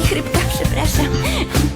i chrypka, przepraszam.